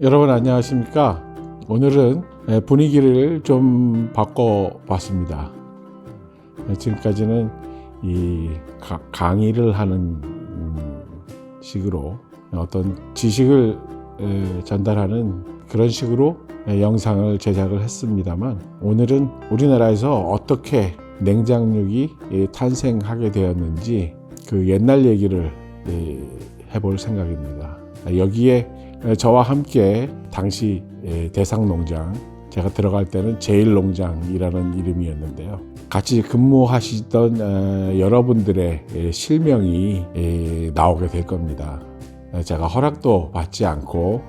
여러분 안녕하십니까? 오늘은 에, 분위기를 좀 바꿔봤습니다. 에, 지금까지는 이 가- 강의를 하는 음, 식으로 어떤 지식을 에, 전달하는 그런 식으로 에, 영상을 제작을 했습니다만 오늘은 우리나라에서 어떻게 냉장육이 예, 탄생하게 되었는지 그 옛날 얘기를 예, 해볼 생각입니다. 여기에 에, 저와 함께 당시 에, 대상 농장 제가 들어갈 때는 제일 농장이라는 이름이었는데요. 같이 근무하시던 어, 여러분들의 에, 실명이 에, 나오게 될 겁니다. 에, 제가 허락도 받지 않고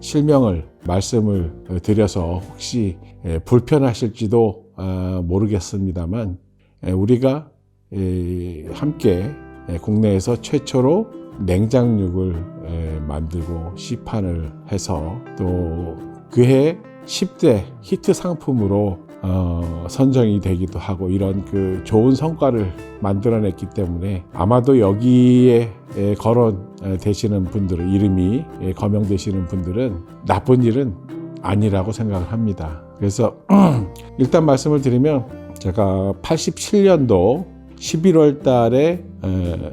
실명을 말씀을 어, 드려서 혹시 에, 불편하실지도 어, 모르겠습니다만 에, 우리가 에, 함께 에, 국내에서 최초로 냉장육을 에, 만들고 시판을 해서 또 그해 10대 히트 상품으로 어, 선정이 되기도 하고 이런 그 좋은 성과를 만들어냈기 때문에 아마도 여기에 에, 거론 에, 되시는 분들은 이름이 에, 거명되시는 분들은 나쁜 일은 아니라고 생각을 합니다. 그래서 일단 말씀을 드리면 제가 87년도 11월 달에 에,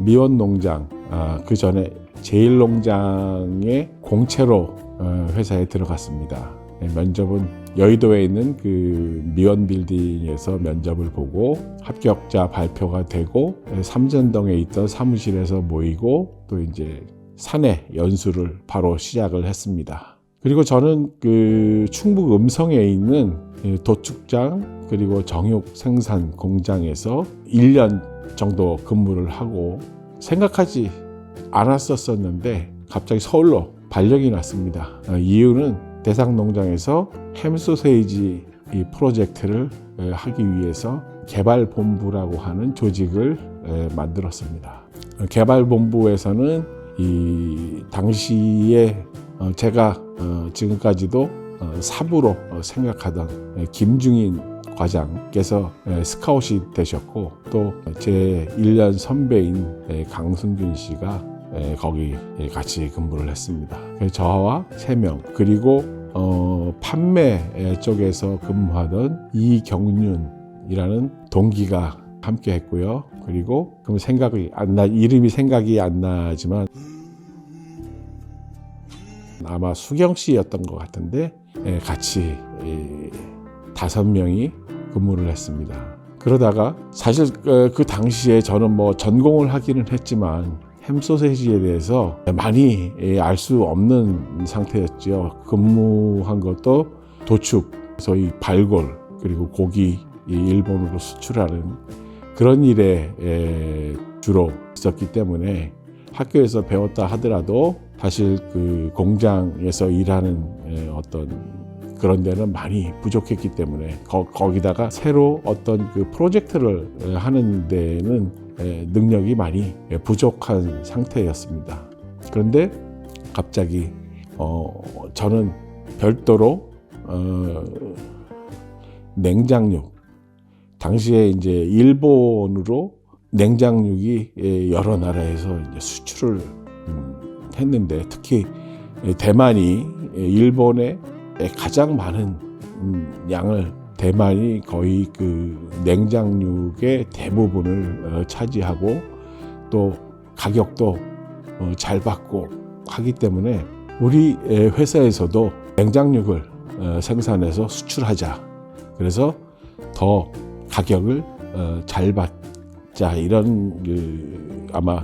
미원 농장 아, 그 전에 제일 농장의 공채로 어, 회사에 들어갔습니다. 네, 면접은 여의도에 있는 그 미원 빌딩에서 면접을 보고 합격자 발표가 되고 에, 삼전동에 있던 사무실에서 모이고 또 이제 사내 연수를 바로 시작을 했습니다. 그리고 저는 그 충북 음성에 있는 이 도축장 그리고 정육 생산 공장에서 1년 정도 근무를 하고 생각하지 않았었었는데 갑자기 서울로 발령이 났습니다. 어, 이유는 대상 농장에서 햄 소세지 이 프로젝트를 에, 하기 위해서 개발본부라고 하는 조직을 에, 만들었습니다. 어, 개발본부에서는 이 당시에 어, 제가 어, 지금까지도 어, 사부로 어, 생각하던 에, 김중인 과장께서 에, 스카웃이 되셨고 또 제 1년 선배인 에, 강승균 씨가 에, 거기 에, 같이 근무를 했습니다. 그래서 저와 3명 그리고 어, 판매 에, 쪽에서 근무하던 이경윤이라는 동기가 함께 했고요. 그리고 그럼 생각이 안 나, 이름이 생각이 안 나지만 아마 수경 씨였던 것 같은데 예, 같이 예, 다섯 명이 근무를 했습니다. 그러다가 사실 어, 그 당시에 저는 뭐 전공을 하기는 했지만 햄 소세지에 대해서 많이 예, 알수 없는 상태였죠. 근무한 것도 도축, 소위 발골 그리고 고기 이 일본으로 수출하는 그런 일에 에, 주로 있었기 때문에 학교에서 배웠다 하더라도 사실 그 공장에서 일하는 에, 어떤 그런 데는 많이 부족했기 때문에 거, 거기다가 새로 어떤 그 프로젝트를 에, 하는 데는 에, 능력이 많이 에, 부족한 상태였습니다. 그런데 갑자기 어, 저는 별도로 어, 냉장육 당시에 이제 일본으로 냉장육이 예, 여러 나라에서 수출을 음, 했는데 특히 예, 대만이 예, 일본에 가장 많은 음, 양을 대만이 거의 그 냉장육의 대부분을 어, 차지하고 또 가격도 어, 잘 받고 하기 때문에 우리 예, 회사에서도 냉장육을 어, 생산해서 수출하자. 그래서 더 가격을 어, 잘 받자 이런 그 아마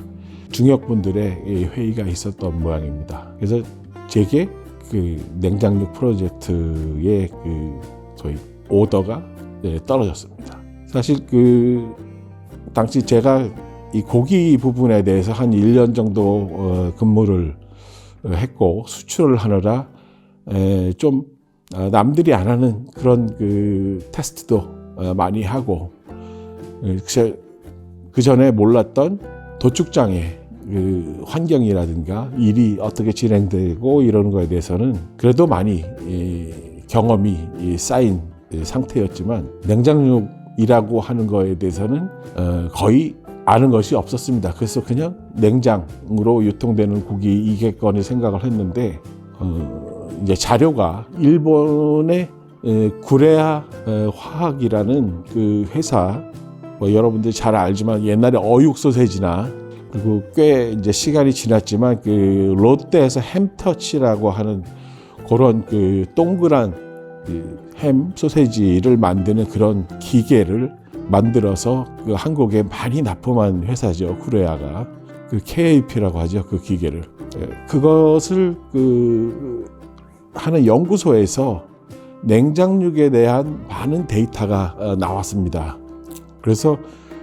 중역분들의 이 회의가 있었던 모양입니다. 그래서 제게 그 냉장육 프로젝트의 그 저희 오더가 네, 떨어졌습니다. 사실 그 당시 제가 이 고기 부분에 대해서 한 1년 정도 어, 근무를 했고 수출을 하느라 에, 좀 어, 남들이 안 하는 그런 그 테스트도 어, 많이 하고 에, 그- 그 전에 몰랐던 도축장의 그 환경이라든가 일이 어떻게 진행되고 이러는 거에 대해서는 그래도 많이 이, 경험이 이, 쌓인 이 상태였지만 냉장육이라고 하는 거에 대해서는 어, 거의 아는 것이 없었습니다. 그래서 그냥 냉장으로 유통되는 고기 이겠거니 생각을 했는데 어, 이제 자료가 일본의 에, 구레아 에, 화학이라는 그 회사 뭐 여러분들이 잘 알지만 옛날에 어육 소세지나 그리고 꽤 이제 시간이 지났지만 그 롯데에서 햄터치라고 하는 그런 그 동그란 그햄 소세지를 만드는 그런 기계를 만들어서 그 한국에 많이 납품한 회사죠 구레아가 그 KAP라고 하죠 그 기계를 예, 그것을 그 하는 연구소에서 냉장육에 대한 많은 데이터가 어, 나왔습니다. 그래서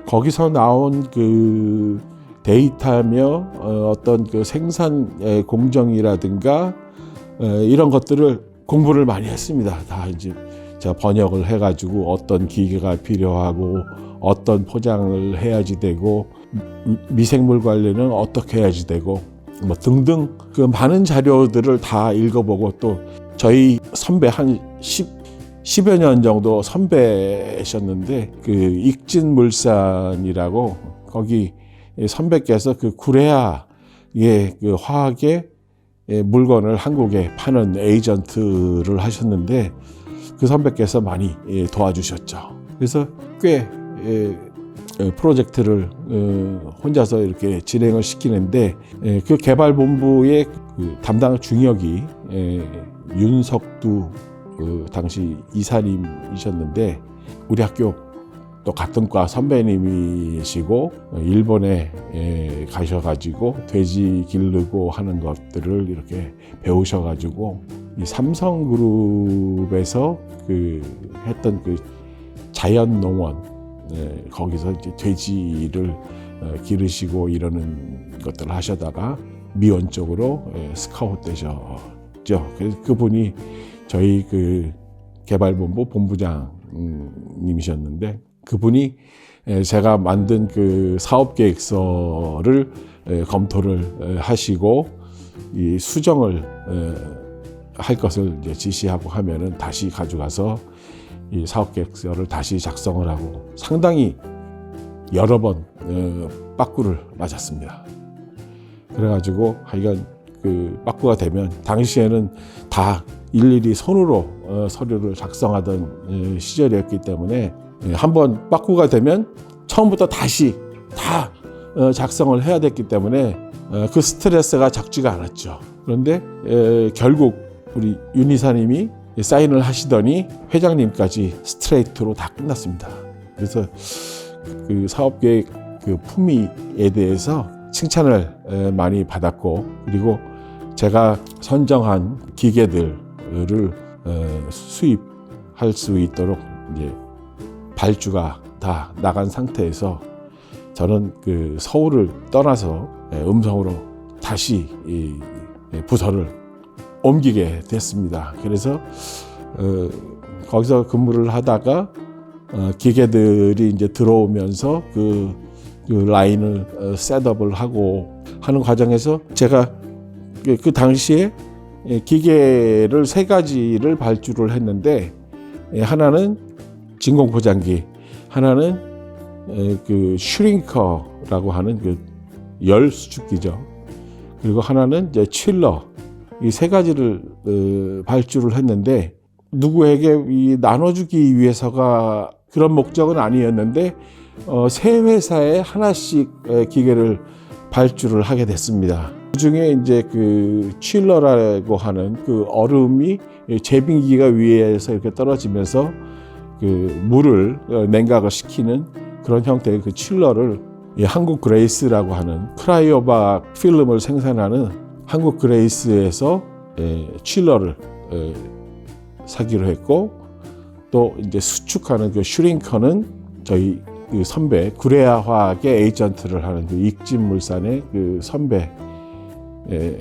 거기서 나온 그 데이터며 어, 어떤 그 생산 의 공정이라든가 어, 이런 것들을 공부를 많이 했습니다. 다 이제 제가 번역을 해가지고 어떤 기계가 필요하고 어떤 포장을 해야지 되고 미- 미생물 관리는 어떻게 해야지 되고 뭐 등등 그 많은 자료들을 다 읽어보고 또 저희 선배 한 10, 10여 년 정도 선배셨는데 그 익진물산이라고 거기 선배께서 그 구레아 의 그 화학의 물건을 한국에 파는 에이전트를 하셨는데 그 선배께서 많이 예, 도와주셨죠. 그래서 꽤 예, 어, 프로젝트를 어, 혼자서 이렇게 진행을 시키는데 예, 그 개발본부의 그 담당 중역이 예, 윤석두 그 당시 이사님이셨는데 우리 학교 또 같은 과 선배님이시고 어, 일본에 예, 가셔가지고 돼지 기르고 하는 것들을 이렇게 배우셔가지고 이 삼성그룹에서 그 했던 그 자연농원 예, 거기서 이제 돼지를 어, 기르시고 이러는 것들을 하셔다가 미원 쪽으로 예, 스카웃 되셨죠. 그래서 그분이 저희 그 개발본부 본부장님이셨는데 그분이 에, 제가 만든 그 사업 계획서를 에, 검토를 에, 하시고 이 수정을 에, 할 것을 이제 지시하고 하면은 다시 가져가서 이 사업 계획서를 다시 작성을 하고 상당히 여러 번 어, 빠꾸를 맞았습니다. 그래가지고 하여간 그 빠꾸가 되면 당시에는 다 일일이 손으로 어, 서류를 작성하던 에, 시절이었기 때문에 예, 한번 빠꾸가 되면 처음부터 다시 다 어, 작성을 해야 됐기 때문에 어, 그 스트레스가 적지가 않았죠. 그런데 에, 결국 우리 윤 이사님이 사인을 하시더니 회장님까지 스트레이트로 다 끝났습니다. 그래서 그 사업 계획 그 품위에 대해서 칭찬을 에, 많이 받았고 그리고 제가 선정한 기계들을 에, 수입할 수 있도록 이제 발주가 다 나간 상태에서 저는 그 서울을 떠나서 에, 음성으로 다시 이 부서를 옮기게 됐습니다. 그래서 어, 거기서 근무를 하다가 어, 기계들이 이제 들어오면서 그, 그 라인을 어, 셋업을 하고 하는 과정에서 제가 그, 그 당시에 예, 기계를 세 가지를 발주를 했는데 예, 하나는 진공 포장기, 하나는 에, 그 슈링커라고 하는 그 열 수축기죠. 그리고 하나는 이제 칠러 이 세 가지를 어, 발주를 했는데 누구에게 이 나눠주기 위해서가 그런 목적은 아니었는데 어, 세 회사에 하나씩 에, 기계를 발주를 하게 됐습니다. 그 중에 이제 그 칠러라고 하는 그 얼음이 제빙기가 위에서 이렇게 떨어지면서 그 물을 어, 냉각을 시키는 그런 형태의 그 칠러를 이 한국 그레이스라고 하는 크라이오박 필름을 생산하는 한국 그레이스에서 에, 칠러를 에, 사기로 했고 또 이제 수축하는 그 슈링커는 저희 그 선배 구레아 화학의 에이전트를 하는 그 익진물산의 그 선배 에,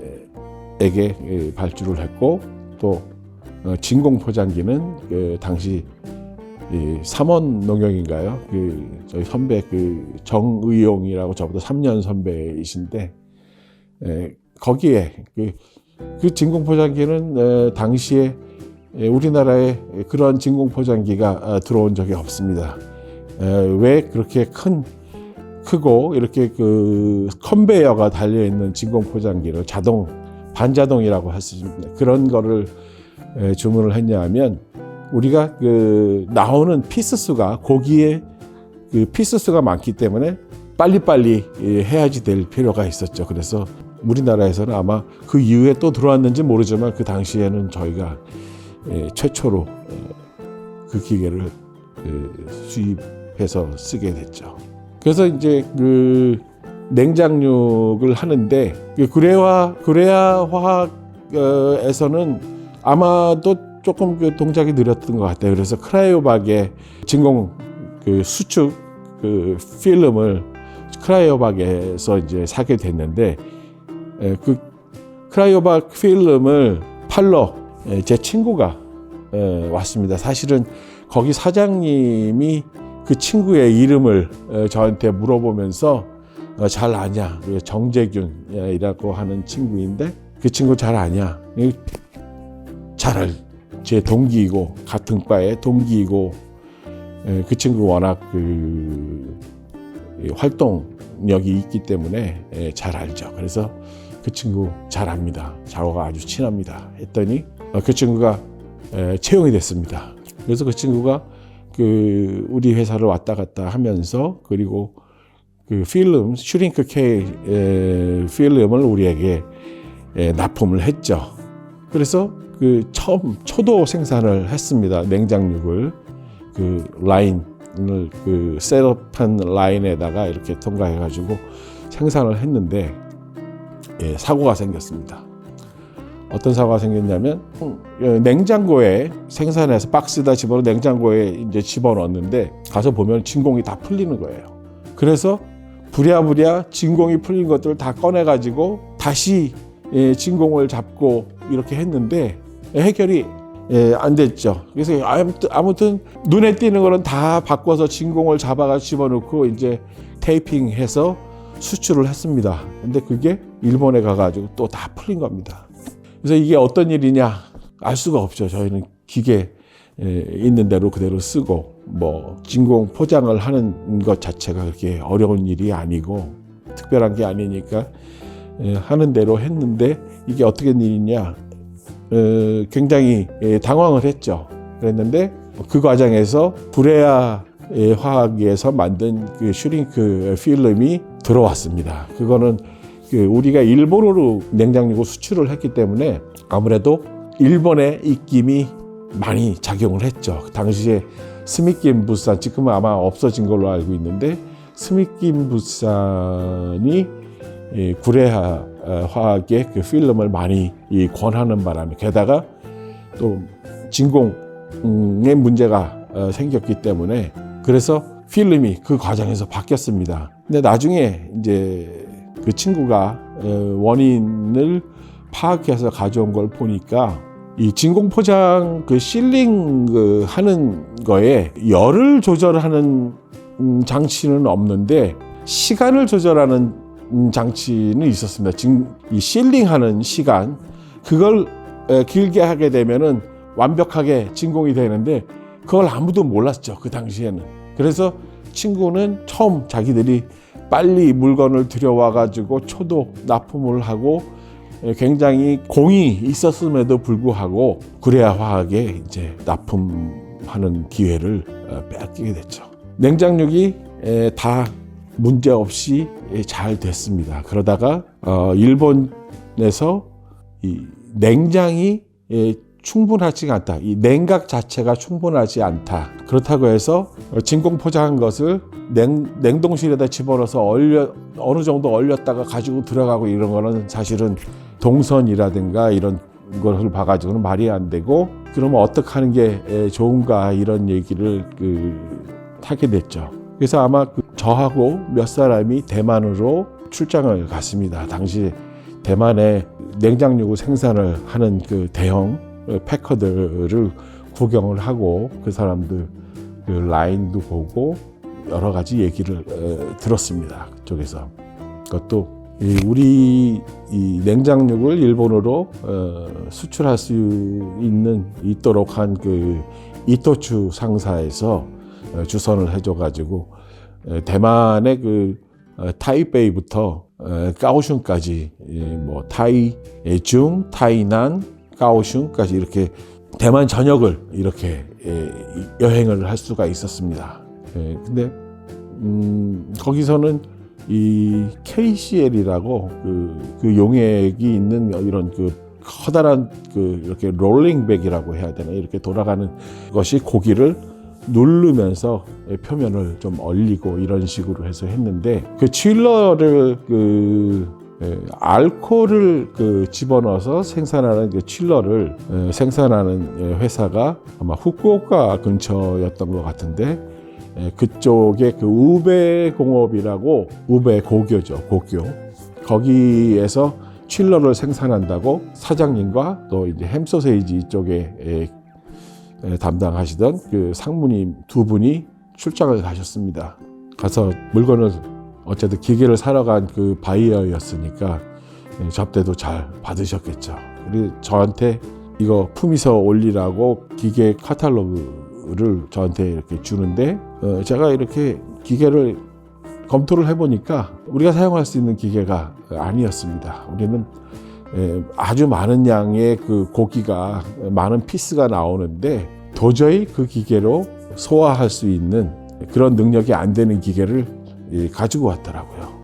에게 에, 발주를 했고 또 어, 진공 포장기는 그 당시 이 삼원 농영인가요? 그 저희 선배 그 정의용이라고 저보다 3년 선배이신데 에, 거기에 그, 그 진공 포장기는 에, 당시에 에, 우리나라에 그런 진공 포장기가 아, 들어온 적이 없습니다. 에, 왜 그렇게 큰 크고 이렇게 그 컨베이어가 달려 있는 진공 포장기를 자동 반자동이라고 할 수 있습니다. 그런 거를 에, 주문을 했냐면 우리가 그 나오는 피스 수가 고기의 그 피스 수가 많기 때문에 빨리빨리 예, 해야지 될 필요가 있었죠. 그래서 우리나라에서는 아마 그 이후에 또 들어왔는지 모르지만 그 당시에는 저희가 예, 최초로 어, 그 기계를 그 수입해서 쓰게 됐죠. 그래서 이제 그 냉장육을 하는데 그 구레화 구레아 화학에서는 아마도 조금 그 동작이 느렸던 것 같아요. 그래서 크라이오박에 진공 그 수축 그 필름을 크라이오박에서 이제 사게 됐는데 에, 그 크라이오박 필름을 팔러 에, 제 친구가 에, 왔습니다. 사실은 거기 사장님이 그 친구의 이름을 에, 저한테 물어보면서 어, 잘 아냐 그 정재균이라고 하는 친구인데 그 친구 잘 아냐 이, 잘 알. 제 동기이고 같은 과의 동기이고 에, 그 친구 워낙 그이 활동력이 있기 때문에 에, 잘 알죠. 그래서 그 친구 잘 압니다. 저하고 아주 친합니다. 했더니 어, 그 친구가 에, 채용이 됐습니다. 그래서 그 친구가 그 우리 회사를 왔다 갔다 하면서 그리고 그 필름 슈링크 K 에, 필름을 우리에게 에, 납품을 했죠. 그래서 그 처음 초도 생산을 했습니다. 냉장육을 그 라인을 그 셋업한 라인에다가 이렇게 통과해 가지고 생산을 했는데 예, 사고가 생겼습니다. 어떤 사고가 생겼냐면 어, 냉장고에 생산해서 박스에다 집어넣어 냉장고에 이제 집어넣었는데 가서 보면 진공이 다 풀리는 거예요. 그래서 부랴부랴 진공이 풀린 것들을 다 꺼내 가지고 다시 예, 진공을 잡고 이렇게 했는데 해결이 예, 안 됐죠. 그래서 아무튼, 아무튼 눈에 띄는 거는 다 바꿔서 진공을 잡아가 집어넣고 이제 테이핑해서 수출을 했습니다. 근데 그게 일본에 가가지고 또 다 풀린 겁니다. 그래서 이게 어떤 일이냐 알 수가 없죠. 저희는 기계 에, 있는 대로 그대로 쓰고 뭐 진공 포장을 하는 것 자체가 그렇게 어려운 일이 아니고 특별한 게 아니니까 에, 하는 대로 했는데 이게 어떻게 된 일이냐 어, 굉장히 예, 당황을 했죠. 그랬는데 그 과정에서 브레아 의 화학에서 만든 그 슈링크 필름이 들어왔습니다. 그거는 그 우리가 일본으로 냉장육을 수출을 했기 때문에 아무래도 일본의 입김이 많이 작용을 했죠. 그 당시에 스미킴 부산 지금은 아마 없어진 걸로 알고 있는데 스미킴 부산이 이 구레하 어, 화학의 그 필름을 많이 이 권하는 바람에 게다가 또 진공의 문제가 어, 생겼기 때문에 그래서 필름이 그 과정에서 바뀌었습니다. 근데 나중에 이제 그 친구가 어, 원인을 파악해서 가져온 걸 보니까 이 진공 포장 그 실링 그 하는 거에 열을 조절하는 음, 장치는 없는데 시간을 조절하는 음, 장치는 있었습니다. 지금 이 실링하는 시간 그걸 에, 길게 하게 되면은 완벽하게 진공이 되는데 그걸 아무도 몰랐죠 그 당시에는. 그래서 친구는 처음 자기들이 빨리 물건을 들여와 가지고 초도 납품을 하고 에, 굉장히 공이 있었음에도 불구하고 구레아 화학에 이제 납품하는 기회를 어, 빼앗기게 됐죠. 냉장육이 에, 다 문제 없이 잘 됐습니다. 그러다가 어, 일본에서 이 냉장이 예, 충분하지가 않다. 이 냉각 자체가 충분하지 않다. 그렇다고 해서 진공 포장한 것을 냉, 냉동실에다 집어넣어서 얼려 어느 정도 얼렸다가 가지고 들어가고 이런 거는 사실은 동선이라든가 이런 것을 봐가지고는 말이 안 되고 그러면 어떻게 하는 게 좋은가 이런 얘기를 그 하게 됐죠. 그래서 아마 그 저하고 몇 사람이 대만으로 출장을 갔습니다. 당시 대만에 냉장육을 생산을 하는 그 대형 패커들을 구경을 하고 그 사람들 그 라인도 보고 여러 가지 얘기를 어, 들었습니다. 그쪽에서 그것도 이 우리 이 냉장육을 일본으로 어, 수출할 수 있는 있도록 한 그 이토추 상사에서 어, 주선을 해줘가지고 에, 대만의 그 어, 타이베이부터 에, 까오슝까지 예, 뭐 타이 예, 중, 타이난, 까오슝까지 이렇게 대만 전역을 이렇게 여행을 할 수가 있었습니다. 예, 근데 음, 거기서는 이 KCL이라고 그, 그 용액이 있는 이런 그 커다란 그 이렇게 롤링백이라고 해야 되나 이렇게 돌아가는 것이 고기를 누르면서 표면을 좀 얼리고 이런 식으로 해서 했는데 그 칠러를 그 에, 알코올을 그 집어넣어서 생산하는 그 칠러를 에, 생산하는 에, 회사가 아마 후쿠오카 근처였던 것 같은데 에, 그쪽에 그 우베 공업이라고 우베 고교죠 고교. 거기에서 칠러를 생산한다고 사장님과 또 이제 햄소세이지 쪽에 담당하시던 그 상무님 두 분이 출장을 가셨습니다. 가서 물건을 어쨌든 기계를 사러 간 그 바이어였으니까 예, 접대도 잘 받으셨겠죠. 그리고 저한테 이거 품위서 올리라고 기계 카탈로그를 저한테 이렇게 주는데 어, 제가 이렇게 기계를 검토를 해보니까 우리가 사용할 수 있는 기계가 아니었습니다. 우리는 예, 아주 많은 양의 그 고기가 많은 피스가 나오는데 도저히 그 기계로 소화할 수 있는 그런 능력이 안 되는 기계를 예, 가지고 왔더라고요.